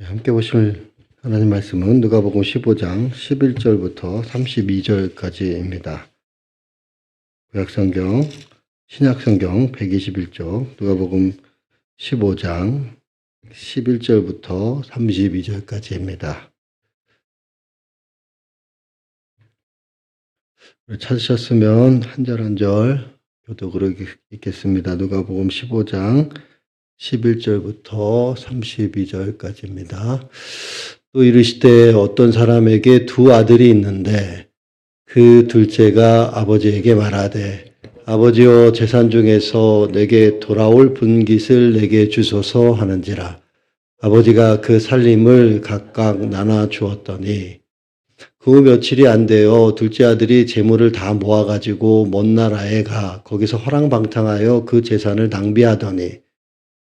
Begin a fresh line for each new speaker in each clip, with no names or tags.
네, 함께 보실 하나님 말씀은 누가복음 15장 11절부터 32절까지입니다. 구약성경 신약성경 121쪽 누가복음 15장 11절부터 32절까지입니다. 찾으셨으면 한 절 한 절 교독으로 읽겠습니다. 누가복음 15장 11절부터 32절까지입니다. 또 이르시되 어떤 사람에게 두 아들이 있는데 그 둘째가 아버지에게 말하되 아버지여 재산 중에서 내게 돌아올 분깃을 내게 주소서 하는지라 아버지가 그 살림을 각각 나눠 주었더니 그 후 며칠이 안 되어 둘째 아들이 재물을 다 모아가지고 먼 나라에 가 거기서 허랑방탕하여 그 재산을 낭비하더니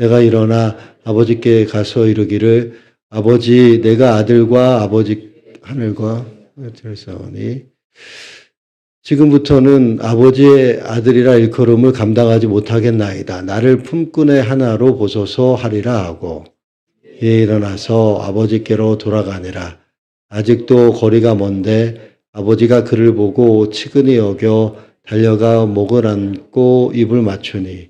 내가 일어나 아버지께 가서 이르기를 아버지 내가 아들과 아버지 하늘과 들사오니 지금부터는 아버지의 아들이라 일컬음을 감당하지 못하겠나이다. 나를 품꾼의 하나로 보소서 하리라 하고 이에 일어나서 아버지께로 돌아가니라. 아직도 거리가 먼데 아버지가 그를 보고 치근히 여겨 달려가 목을 안고 입을 맞추니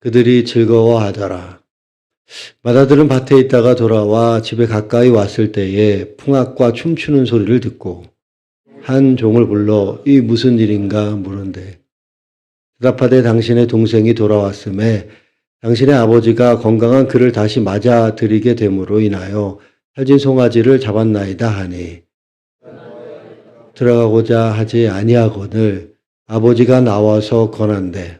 그들이 즐거워하더라. 마다들은 밭에 있다가 돌아와 집에 가까이 왔을 때에 풍악과 춤추는 소리를 듣고 한 종을 불러 이 무슨 일인가 물은데 대답하되 당신의 동생이 돌아왔음에 당신의 아버지가 건강한 그를 다시 맞아들이게 됨으로 인하여 살진 송아지를 잡았나이다 하니 들어가고자 하지 아니하거늘 아버지가 나와서 권한대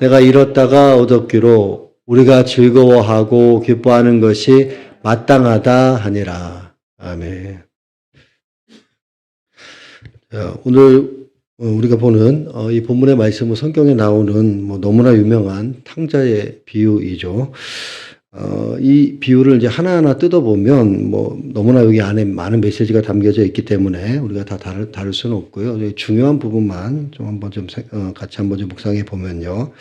내가 잃었다가 얻었기로 우리가 즐거워하고 기뻐하는 것이 마땅하다 하니라. 아멘. 자, 오늘 어, 우리가 보는 어, 이 본문의 말씀은 성경에 나오는 뭐 너무나 유명한 탕자의 비유이죠. 어, 이 비유를 이제 하나하나 뜯어보면 뭐 너무나 여기 안에 많은 메시지가 담겨져 있기 때문에 우리가 다 다룰, 다룰 수는 없고요. 중요한 부분만 좀 한번 좀 생- 어, 같이 한번 좀 묵상해 보면요.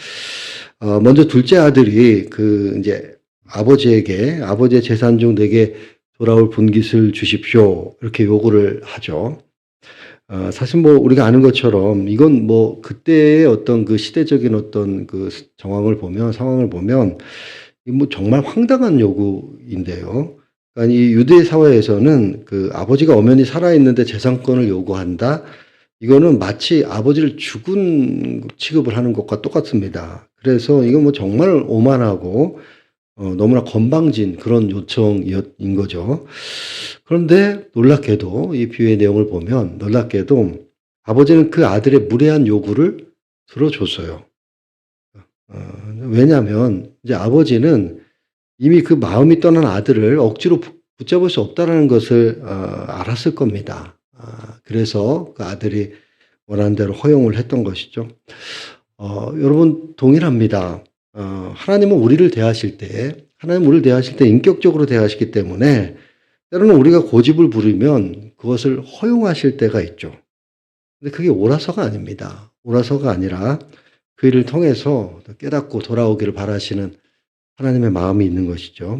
어, 먼저 둘째 아들이 그 이제 아버지에게 아버지의 재산 중 내게 돌아올 분깃을 주십시오. 이렇게 요구를 하죠. 어, 사실 뭐 우리가 아는 것처럼 이건 뭐 그때의 어떤 그 시대적인 어떤 그 정황을 보면 상황을 보면 이 뭐 정말 황당한 요구인데요. 그러니까 이 유대 사회에서는 그 아버지가 엄연히 살아있는데 재산권을 요구한다. 이거는 마치 아버지를 죽은 취급을 하는 것과 똑같습니다. 그래서 이건 뭐 정말 오만하고 어, 너무나 건방진 그런 요청인 거죠. 그런데 놀랍게도 이 비유의 내용을 보면 놀랍게도 아버지는 그 아들의 무례한 요구를 들어줬어요. 어, 왜냐하면 이제 아버지는 이미 그 마음이 떠난 아들을 억지로 붙- 붙잡을 수 없다라는 것을 어, 알았을 겁니다. 아, 그래서 그 아들이 원하는 대로 허용을 했던 것이죠. 어, 여러분 동일합니다. 어, 하나님은 우리를 대하실 때 하나님 우리를 대하실 때 인격적으로 대하시기 때문에 때로는 우리가 고집을 부리면 그것을 허용하실 때가 있죠. 근데 그게 옳아서가 아닙니다. 옳아서가 아니라 그 일을 통해서 깨닫고 돌아오기를 바라시는 하나님의 마음이 있는 것이죠.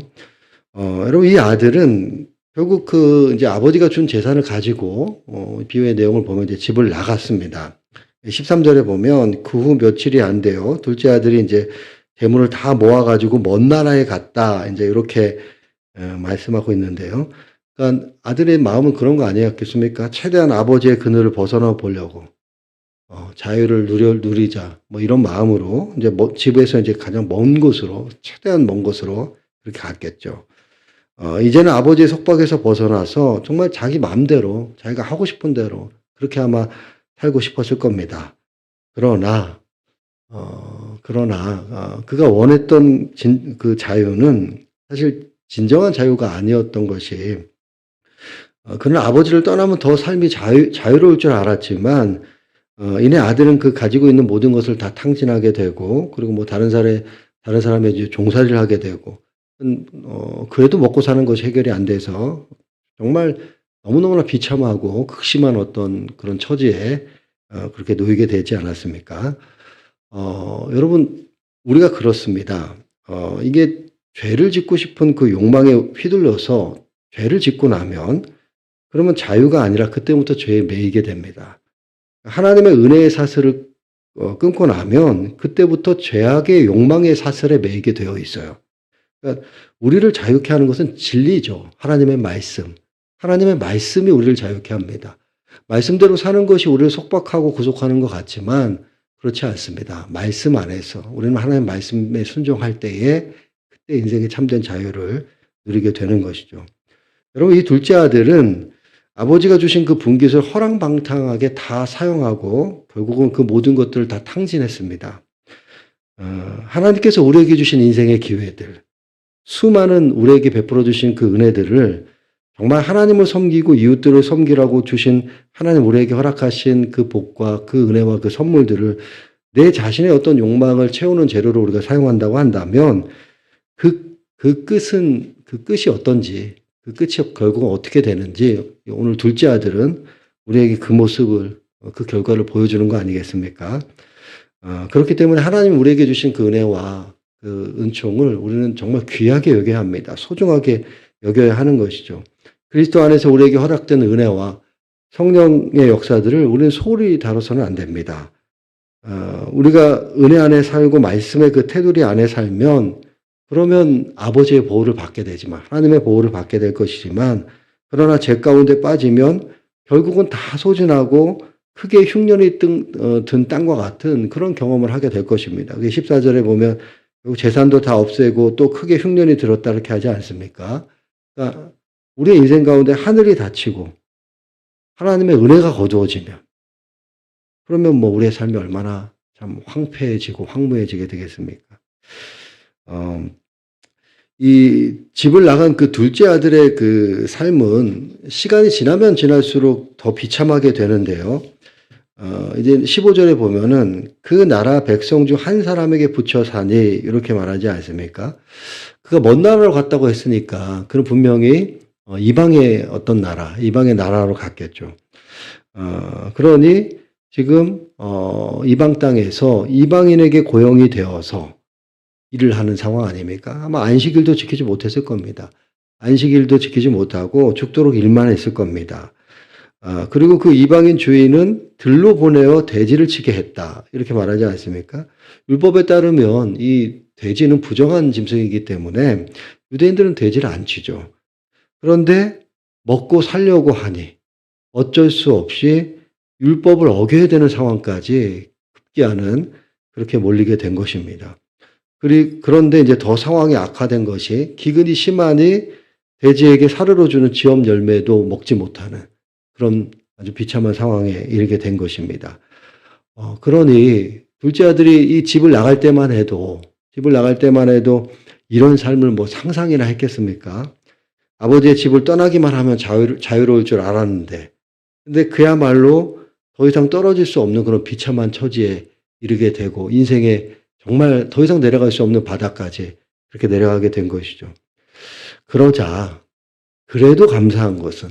어, 여러분, 이 아들은 결국 그 이제 아버지가 준 재산을 가지고 어, 비유의 내용을 보면 이제 집을 나갔습니다. 13절에 보면 그 후 며칠이 안 돼요. 둘째 아들이 이제 재물을 다 모아가지고 먼 나라에 갔다. 이제 이렇게 어, 말씀하고 있는데요. 그러니까 아들의 마음은 그런 거 아니었겠습니까? 최대한 아버지의 그늘을 벗어나 보려고 어, 자유를 누려 누리자 뭐 이런 마음으로 이제 뭐 집에서 이제 가장 먼 곳으로 최대한 먼 곳으로 그렇게 갔겠죠. 어, 이제는 아버지의 속박에서 벗어나서 정말 자기 마음대로 자기가 하고 싶은 대로 그렇게 아마 살고 싶었을 겁니다. 그러나 어, 그러나 어, 그가 원했던 진, 그 자유는 사실 진정한 자유가 아니었던 것이 어, 그는 아버지를 떠나면 더 삶이 자유, 자유로울 줄 알았지만 어, 이내 아들은 그 가지고 있는 모든 것을 다 탕진하게 되고 그리고 뭐 다른 사람의 다른 사람의 종살이를 하게 되고 음, 어, 그래도 먹고 사는 것이 해결이 안 돼서 정말 너무너무나 비참하고 극심한 어떤 그런 처지에 어, 그렇게 놓이게 되지 않았습니까? 어, 여러분 우리가 그렇습니다. 어, 이게 죄를 짓고 싶은 그 욕망에 휘둘려서 죄를 짓고 나면 그러면 자유가 아니라 그때부터 죄에 매이게 됩니다. 하나님의 은혜의 사슬을 어, 끊고 나면 그때부터 죄악의 욕망의 사슬에 매이게 되어 있어요. 그러니까 우리를 자유케 하는 것은 진리죠. 하나님의 말씀. 하나님의 말씀이 우리를 자유케 합니다. 말씀대로 사는 것이 우리를 속박하고 구속하는 것 같지만 그렇지 않습니다. 말씀 안에서 우리는 하나님의 말씀에 순종할 때에 그때 인생의 참된 자유를 누리게 되는 것이죠. 여러분 이 둘째 아들은 아버지가 주신 그 분깃을 허랑방탕하게 다 사용하고 결국은 그 모든 것들을 다 탕진했습니다. 어, 하나님께서 우리에게 주신 인생의 기회들, 수많은 우리에게 베풀어 주신 그 은혜들을 정말 하나님을 섬기고 이웃들을 섬기라고 주신 하나님 우리에게 허락하신 그 복과 그 은혜와 그 선물들을 내 자신의 어떤 욕망을 채우는 재료로 우리가 사용한다고 한다면 그, 그 끝은, 그 끝이 어떤지, 그 끝이 결국은 어떻게 되는지 오늘 둘째 아들은 우리에게 그 모습을, 그 결과를 보여주는 거 아니겠습니까? 어, 그렇기 때문에 하나님 우리에게 주신 그 은혜와 그 은총을 우리는 정말 귀하게 여겨야 합니다. 소중하게 여겨야 하는 것이죠. 그리스도 안에서 우리에게 허락된 은혜와 성령의 역사들을 우리는 소홀히 다뤄서는 안 됩니다. 어, 우리가 은혜 안에 살고 말씀의 그 테두리 안에 살면 그러면 아버지의 보호를 받게 되지만 하나님의 보호를 받게 될 것이지만 그러나 죄 가운데 빠지면 결국은 다 소진하고 크게 흉년이 든, 어, 든 땅과 같은 그런 경험을 하게 될 것입니다. 그게 14절에 보면 재산도 다 없애고 또 크게 흉년이 들었다 이렇게 하지 않습니까? 그러니까 우리의 인생 가운데 하늘이 닫히고 하나님의 은혜가 거두어지면 그러면 뭐 우리의 삶이 얼마나 참 황폐해지고 황무해지게 되겠습니까? 어, 이 집을 나간 그 둘째 아들의 그 삶은 시간이 지나면 지날수록 더 비참하게 되는데요. 어, 이제 15절에 보면은 그 나라 백성 중 한 사람에게 붙여 사니 이렇게 말하지 않습니까? 그가 먼 나라로 갔다고 했으니까 그는 분명히 어, 이방의 어떤 나라, 이방의 나라로 갔겠죠. 어, 그러니 지금 어, 이방 땅에서 이방인에게 고용이 되어서 일을 하는 상황 아닙니까? 아마 안식일도 지키지 못했을 겁니다. 안식일도 지키지 못하고 죽도록 일만 했을 겁니다. 아, 그리고 그 이방인 주인은 들로 보내어 돼지를 치게 했다. 이렇게 말하지 않습니까? 율법에 따르면 이 돼지는 부정한 짐승이기 때문에 유대인들은 돼지를 안 치죠. 그런데 먹고 살려고 하니 어쩔 수 없이 율법을 어겨야 되는 상황까지 급기야는 그렇게 몰리게 된 것입니다. 그런데 이제 더 상황이 악화된 것이 기근이 심하니 돼지에게 사르러 주는 지엄 열매도 먹지 못하는 그런 아주 비참한 상황에 이르게 된 것입니다. 어, 그러니 둘째 아들이 이 집을 나갈 때만 해도 집을 나갈 때만 해도 이런 삶을 뭐 상상이나 했겠습니까? 아버지의 집을 떠나기만 하면 자유, 자유로울 줄 알았는데 근데 그야말로 더 이상 떨어질 수 없는 그런 비참한 처지에 이르게 되고 인생에 정말 더 이상 내려갈 수 없는 바닥까지 그렇게 내려가게 된 것이죠. 그러자 그래도 감사한 것은,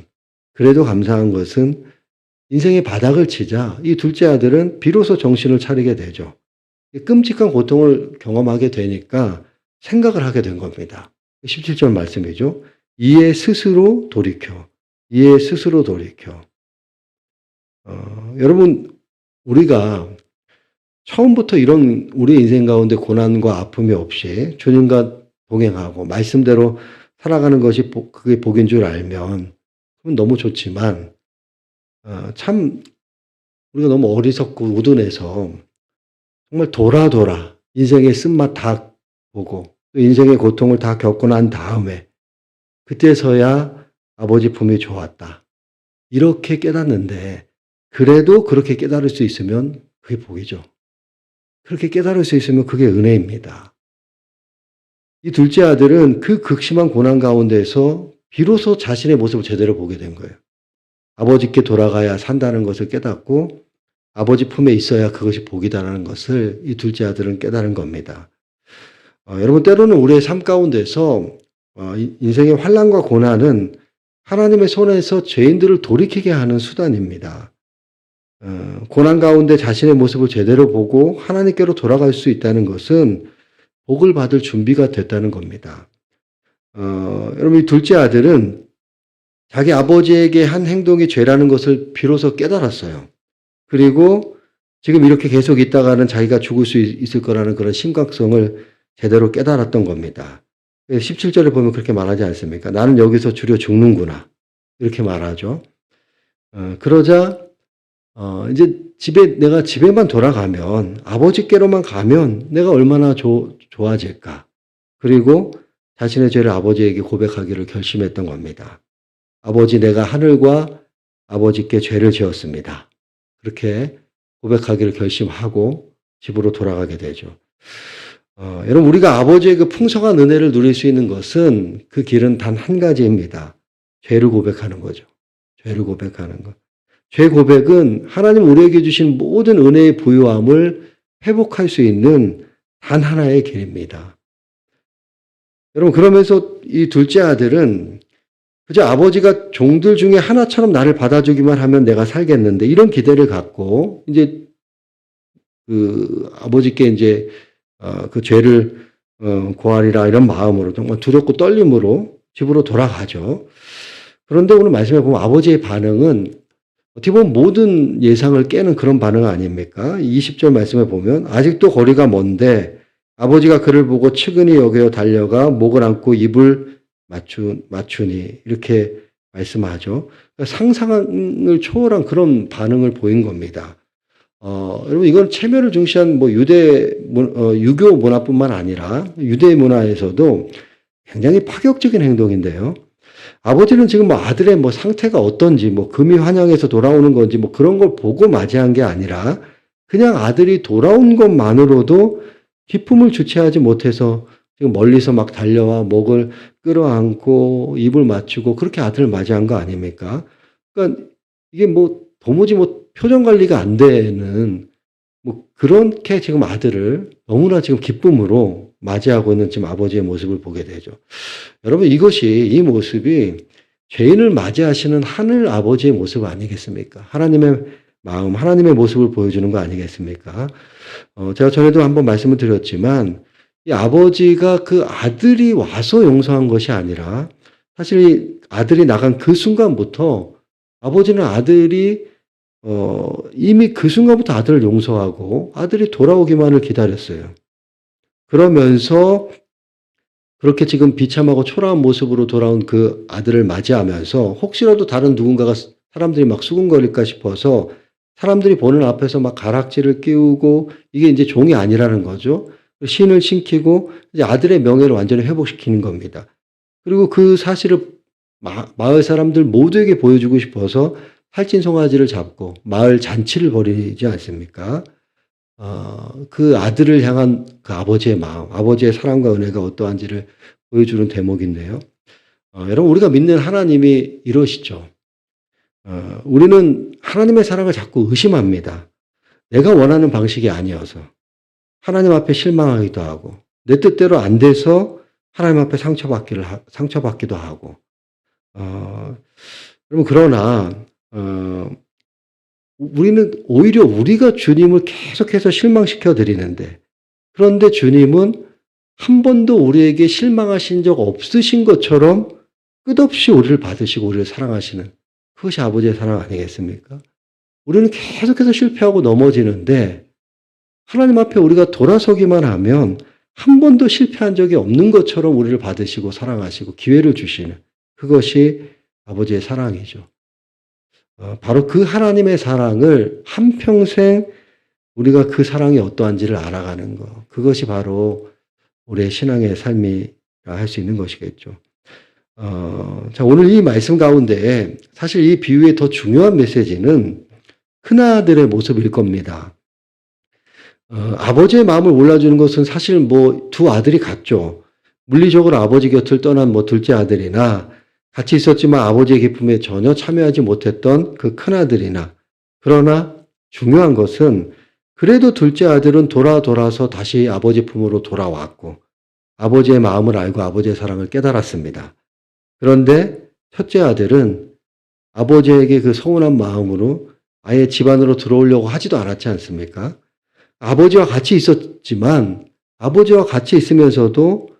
그래도 감사한 것은 인생의 바닥을 치자 이 둘째 아들은 비로소 정신을 차리게 되죠. 이 끔찍한 고통을 경험하게 되니까 생각을 하게 된 겁니다. 17절 말씀이죠. 이에 스스로 돌이켜, 이에 스스로 돌이켜. 어, 여러분, 우리가 처음부터 이런 우리 인생 가운데 고난과 아픔이 없이 주님과 동행하고 말씀대로 살아가는 것이 복- 그게 복인 줄 알면 그건 너무 좋지만 어, 참 우리가 너무 어리석고 우둔해서 정말 돌아 돌아 인생의 쓴맛 다 보고 또 인생의 고통을 다 겪고 난 다음에 그때서야 아버지 품이 좋았다. 이렇게 깨닫는데 그래도 그렇게 깨달을 수 있으면 그게 복이죠. 그렇게 깨달을 수 있으면 그게 은혜입니다. 이 둘째 아들은 그 극심한 고난 가운데서 비로소 자신의 모습을 제대로 보게 된 거예요. 아버지께 돌아가야 산다는 것을 깨닫고 아버지 품에 있어야 그것이 복이다라는 것을 이 둘째 아들은 깨달은 겁니다. 어, 여러분 때로는 우리의 삶 가운데서 어, 이- 인생의 환란과 고난은 하나님의 손에서 죄인들을 돌이키게 하는 수단입니다. 어, 고난 가운데 자신의 모습을 제대로 보고 하나님께로 돌아갈 수 있다는 것은 복을 받을 준비가 됐다는 겁니다. 어, 여러분, 이 둘째 아들은 자기 아버지에게 한 행동이 죄라는 것을 비로소 깨달았어요. 그리고 지금 이렇게 계속 있다가는 자기가 죽을 수 있- 있을 거라는 그런 심각성을 제대로 깨달았던 겁니다. 17절에 보면 그렇게 말하지 않습니까? 나는 여기서 주려 죽는구나. 이렇게 말하죠. 어, 그러자 어, 이제 집에, 내가 집에만 돌아가면, 아버지께로만 가면 내가 얼마나 조, 좋아질까. 그리고 자신의 죄를 아버지에게 고백하기를 결심했던 겁니다. 아버지, 내가 하늘과 아버지께 죄를 지었습니다. 그렇게 고백하기를 결심하고 집으로 돌아가게 되죠. 어, 여러분, 우리가 아버지의 그 풍성한 은혜를 누릴 수 있는 것은 그 길은 단 한 가지입니다. 죄를 고백하는 거죠. 죄를 고백하는 것. 죄 고백은 하나님 우리에게 주신 모든 은혜의 부유함을 회복할 수 있는 단 하나의 길입니다. 여러분, 그러면서 이 둘째 아들은 그저 아버지가 종들 중에 하나처럼 나를 받아주기만 하면 내가 살겠는데 이런 기대를 갖고 이제 그 아버지께 이제 어, 그 죄를 어, 고하리라 이런 마음으로 정말 두렵고 떨림으로 집으로 돌아가죠. 그런데 오늘 말씀해 보면 아버지의 반응은 어떻게 보면 모든 예상을 깨는 그런 반응 아닙니까? 20절 말씀에 보면 아직도 거리가 먼데 아버지가 그를 보고 측은히 여겨 달려가 목을 안고 입을 맞추, 맞추니 이렇게 말씀하죠. 그러니까 상상을 초월한 그런 반응을 보인 겁니다. 어, 여러분 이건 체면을 중시한 뭐 유대 문- 어, 유교 문화뿐만 아니라 유대 문화에서도 굉장히 파격적인 행동인데요. 아버지는 지금 뭐 아들의 뭐 상태가 어떤지 뭐 금이 환영해서 돌아오는 건지 뭐 그런 걸 보고 맞이한 게 아니라 그냥 아들이 돌아온 것만으로도 기쁨을 주체하지 못해서 지금 멀리서 막 달려와 목을 끌어안고 입을 맞추고 그렇게 아들을 맞이한 거 아닙니까? 그러니까 이게 뭐 도무지 뭐 표정 관리가 안 되는 뭐 그렇게 지금 아들을 너무나 지금 기쁨으로 맞이하고 있는 지금 아버지의 모습을 보게 되죠. 여러분 이것이 이 모습이 죄인을 맞이하시는 하늘 아버지의 모습 아니겠습니까? 하나님의 마음, 하나님의 모습을 보여주는 거 아니겠습니까? 어, 제가 전에도 한번 말씀을 드렸지만 이 아버지가 그 아들이 와서 용서한 것이 아니라 사실 이 아들이 나간 그 순간부터 아버지는 아들이 어, 이미 그 순간부터 아들을 용서하고 아들이 돌아오기만을 기다렸어요. 그러면서 그렇게 지금 비참하고 초라한 모습으로 돌아온 그 아들을 맞이하면서 혹시라도 다른 누군가가 사람들이 막 수군거릴까 싶어서 사람들이 보는 앞에서 막 가락지를 끼우고 이게 이제 종이 아니라는 거죠. 신을 신기고 이제 아들의 명예를 완전히 회복시키는 겁니다. 그리고 그 사실을 마, 마을 사람들 모두에게 보여주고 싶어서 살찐 송아지를 잡고 마을 잔치를 벌이지 않습니까? 어, 그 아들을 향한 그 아버지의 마음, 아버지의 사랑과 은혜가 어떠한지를 보여주는 대목인데요. 어, 여러분, 우리가 믿는 하나님이 이러시죠. 어, 우리는 하나님의 사랑을 자꾸 의심합니다. 내가 원하는 방식이 아니어서. 하나님 앞에 실망하기도 하고, 내 뜻대로 안 돼서 하나님 앞에 상처받기를, 하- 상처받기도 하고, 어, 여러분 그러나 어, 우리는 오히려 우리가 주님을 계속해서 실망시켜 드리는데 그런데 주님은 한 번도 우리에게 실망하신 적 없으신 것처럼 끝없이 우리를 받으시고 우리를 사랑하시는 그것이 아버지의 사랑 아니겠습니까? 우리는 계속해서 실패하고 넘어지는데 하나님 앞에 우리가 돌아서기만 하면 한 번도 실패한 적이 없는 것처럼 우리를 받으시고 사랑하시고 기회를 주시는 그것이 아버지의 사랑이죠. 어, 바로 그 하나님의 사랑을 한평생 우리가 그 사랑이 어떠한지를 알아가는 것. 그것이 바로 우리의 신앙의 삶이라 할 수 있는 것이겠죠. 어, 자, 오늘 이 말씀 가운데 사실 이 비유의 더 중요한 메시지는 큰아들의 모습일 겁니다. 어, 아버지의 마음을 몰라주는 것은 사실 뭐 두 아들이 같죠. 물리적으로 아버지 곁을 떠난 뭐 둘째 아들이나 같이 있었지만 아버지의 기쁨에 전혀 참여하지 못했던 그 큰아들이나 그러나 중요한 것은 그래도 둘째 아들은 돌아 돌아서 다시 아버지 품으로 돌아왔고 아버지의 마음을 알고 아버지의 사랑을 깨달았습니다. 그런데 첫째 아들은 아버지에게 그 서운한 마음으로 아예 집안으로 들어오려고 하지도 않았지 않습니까? 아버지와 같이 있었지만 아버지와 같이 있으면서도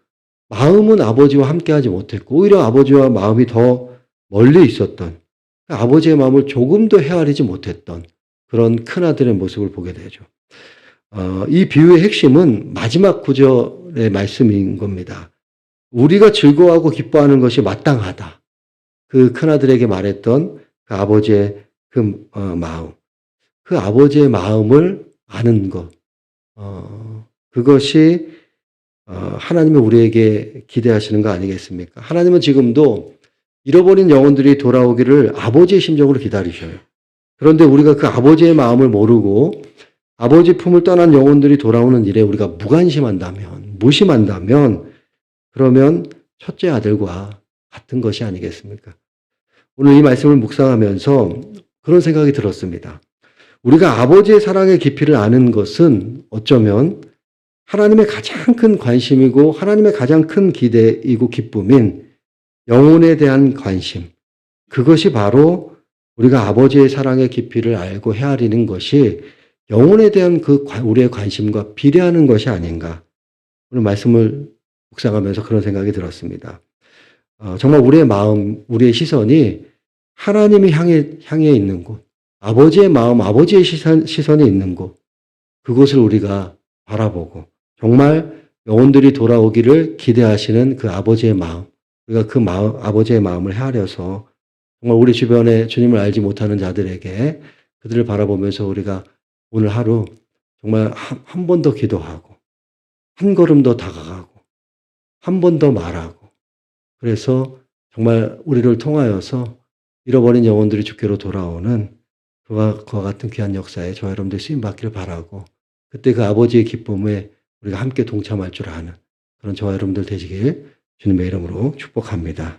마음은 아버지와 함께하지 못했고 오히려 아버지와 마음이 더 멀리 있었던 아버지의 마음을 조금도 헤아리지 못했던 그런 큰 아들의 모습을 보게 되죠. 어, 이 비유의 핵심은 마지막 구절의 말씀인 겁니다. 우리가 즐거워하고 기뻐하는 것이 마땅하다. 그 큰 아들에게 말했던 그 아버지의 그 어, 마음. 그 아버지의 마음을 아는 것. 어, 그것이 어, 하나님이 우리에게 기대하시는 거 아니겠습니까? 하나님은 지금도 잃어버린 영혼들이 돌아오기를 아버지의 심정으로 기다리셔요. 그런데 우리가 그 아버지의 마음을 모르고 아버지 품을 떠난 영혼들이 돌아오는 일에 우리가 무관심한다면, 무심한다면, 그러면 첫째 아들과 같은 것이 아니겠습니까? 오늘 이 말씀을 묵상하면서 그런 생각이 들었습니다. 우리가 아버지의 사랑의 깊이를 아는 것은 어쩌면 하나님의 가장 큰 관심이고 하나님의 가장 큰 기대이고 기쁨인 영혼에 대한 관심. 그것이 바로 우리가 아버지의 사랑의 깊이를 알고 헤아리는 것이 영혼에 대한 그 우리의 관심과 비례하는 것이 아닌가. 오늘 말씀을 묵상하면서 그런 생각이 들었습니다. 어, 정말 우리의 마음, 우리의 시선이 하나님이 향해, 향해 있는 곳, 아버지의 마음, 아버지의 시선, 시선이 있는 곳, 그곳을 우리가 바라보고 정말 영혼들이 돌아오기를 기대하시는 그 아버지의 마음, 우리가 그 마음, 아버지의 마음을 헤아려서 정말 우리 주변에 주님을 알지 못하는 자들에게 그들을 바라보면서 우리가 오늘 하루 정말 한 번 더 기도하고 한 걸음 더 다가가고 한 번 더 말하고 그래서 정말 우리를 통하여서 잃어버린 영혼들이 주께로 돌아오는 그와 그와 같은 귀한 역사에 저와 여러분들 쓰임 받기를 바라고 그때 그 아버지의 기쁨에 우리가 함께 동참할 줄 아는 그런 저와 여러분들 되시길 주님의 이름으로 축복합니다.